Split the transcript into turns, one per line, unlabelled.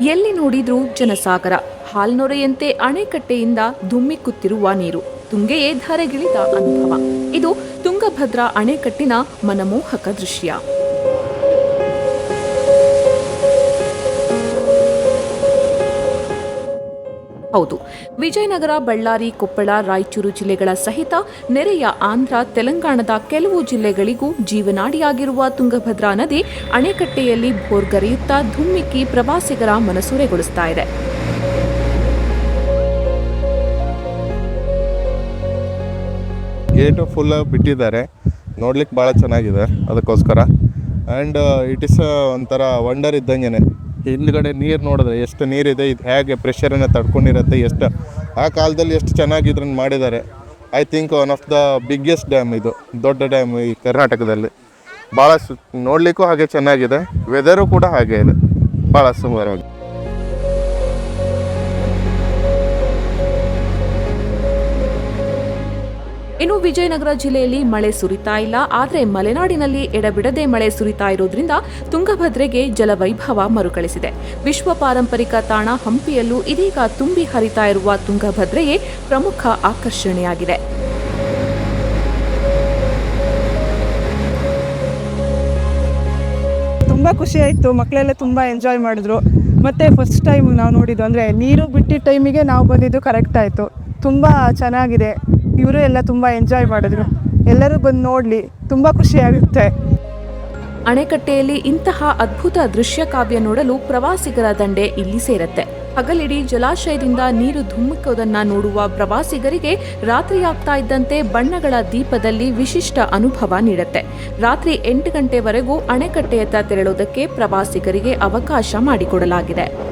ಎಲ್ಲಿ ನೋಡಿದ್ರೂ ಜನಸಾಗರ. ಹಾಲ್ನೊರೆಯಂತೆ ಅಣೆಕಟ್ಟೆಯಿಂದ ಧುಮ್ಮಿಕ್ಕುತ್ತಿರುವ ನೀರು. ತುಂಗೆಯೇ ಧರೆಗಿಳಿದ ಅನುಭವ. ಇದು ತುಂಗಭದ್ರಾ ಅಣೆಕಟ್ಟಿನ ಮನಮೋಹಕ ದೃಶ್ಯ. ಹೌದು. ವಿಜಯನಗರ, ಬಳ್ಳಾರಿ, ಕೊಪ್ಪಳ, ರಾಯಚೂರು ಜಿಲ್ಲೆಗಳ ಸಹಿತ ನೆರೆಯ ಆಂಧ್ರ, ತೆಲಂಗಾಣದ ಕೆಲವು ಜಿಲ್ಲೆಗಳಿಗೂ ಜೀವನಾಡಿಯಾಗಿರುವ ತುಂಗಭದ್ರಾ ನದಿ ಅಣೆಕಟ್ಟೆಯಲ್ಲಿ ಭೋರ್ಗರೆಯುತ್ತಾ ಧುಮ್ಮಿಕ್ಕಿ ಪ್ರವಾಸಿಗರ ಮನಸೂರೆಗೊಳಿಸ್ತಾ ಇದೆ.
ಗೇಟು ಫುಲ್ ಬಿಟ್ಟಿದ್ದಾರೆ. ನೋಡ್ಲಿಕ್ಕೆ ಭಾಳ ಚೆನ್ನಾಗಿದೆ ಅದಕ್ಕೋಸ್ಕರ. ಆ್ಯಂಡ್ ಇಟ್ ಇಸ್ ಒಂಥರ ವಂಡರ್ ಇದ್ದಂಗೆ ಹಿಂದ್ಗಡೆ ನೀರು ನೋಡಿದ್ರೆ ಎಷ್ಟು ನೀರಿದೆ, ಇದು ಹೇಗೆ ಪ್ರೆಷರನ್ನು ತಡ್ಕೊಂಡಿರುತ್ತೆ, ಎಷ್ಟು ಆ ಕಾಲದಲ್ಲಿ ಎಷ್ಟು ಚೆನ್ನಾಗಿ ಇದನ್ನು ಮಾಡಿದ್ದಾರೆ. I think one of the biggest dam ಇದು, ದೊಡ್ಡ ಡ್ಯಾಮ್ ಈ ಕರ್ನಾಟಕದಲ್ಲಿ. ಭಾಳ ಸು ನೋಡಲಿಕ್ಕೂ ಹಾಗೆ ಚೆನ್ನಾಗಿದೆ ವೆದರು ಕೂಡ ಹಾಗೆ ಇದೆ. ಭಾಳ ಸುಮಾರಾಗಿ.
ಇನ್ನು ವಿಜಯನಗರ ಜಿಲ್ಲೆಯಲ್ಲಿ ಮಳೆ ಸುರಿತಾ ಇಲ್ಲ. ಆದರೆ ಮಲೆನಾಡಿನಲ್ಲಿ ಎಡಬಿಡದೆ ಮಳೆ ಸುರಿತಾ ಇರೋದ್ರಿಂದ ತುಂಗಭದ್ರೆಗೆ ಜಲವೈಭವ ಮರುಕಳಿಸಿದೆ. ವಿಶ್ವ ಪಾರಂಪರಿಕ ತಾಣ ಹಂಪಿಯಲ್ಲೂ ಇದೀಗ ತುಂಬಿ ಹರಿತಾ ಇರುವ ತುಂಗಭದ್ರೆಯೇ ಪ್ರಮುಖ ಆಕರ್ಷಣೆಯಾಗಿದೆ.
ತುಂಬ ಖುಷಿ ಆಯಿತು. ಮಕ್ಕಳೆಲ್ಲ ತುಂಬ ಎಂಜಾಯ್ ಮಾಡಿದ್ರು. ಮತ್ತು ಫಸ್ಟ್ ಟೈಮ್ ನಾವು ನೋಡಿದ್ದು ಅಂದರೆ ನೀರು ಬಿಟ್ಟಿದ್ದ ಟೈಮಿಗೆ ನಾವು ಬಂದಿದ್ದು ಕರೆಕ್ಟ್ ಆಯಿತು. ತುಂಬ ಚೆನ್ನಾಗಿದೆ. ಇವರು ಎಲ್ಲ ತುಂಬ ಎಂಜಾಯ್ ಮಾಡಿದ್ರು. ಎಲ್ಲರೂ ಬಂದು ನೋಡಲಿ, ತುಂಬ ಖುಷಿ ಆಗುತ್ತೆ.
ಅಣೆಕಟ್ಟೆಯಲ್ಲಿ ಇಂತಹ ಅದ್ಭುತ ದೃಶ್ಯ ಕಾವ್ಯ ನೋಡಲು ಪ್ರವಾಸಿಗರ ದಂಡೆ ಇಲ್ಲಿ ಸೇರತ್ತೆ. ಹಗಲಿಡೀ ಜಲಾಶಯದಿಂದ ನೀರು ಧುಮ್ಮಿಕೋದನ್ನ ನೋಡುವ ಪ್ರವಾಸಿಗರಿಗೆ ರಾತ್ರಿಯಾಗ್ತಾ ಇದ್ದಂತೆ ಬಣ್ಣಗಳ ದೀಪದಲ್ಲಿ ವಿಶಿಷ್ಟ ಅನುಭವ ನೀಡುತ್ತೆ. ರಾತ್ರಿ ಎಂಟು ಗಂಟೆವರೆಗೂ ಅಣೆಕಟ್ಟೆಯತ್ತ ತೆರಳುವುದಕ್ಕೆ ಪ್ರವಾಸಿಗರಿಗೆ ಅವಕಾಶ ಮಾಡಿಕೊಡಲಾಗಿದೆ.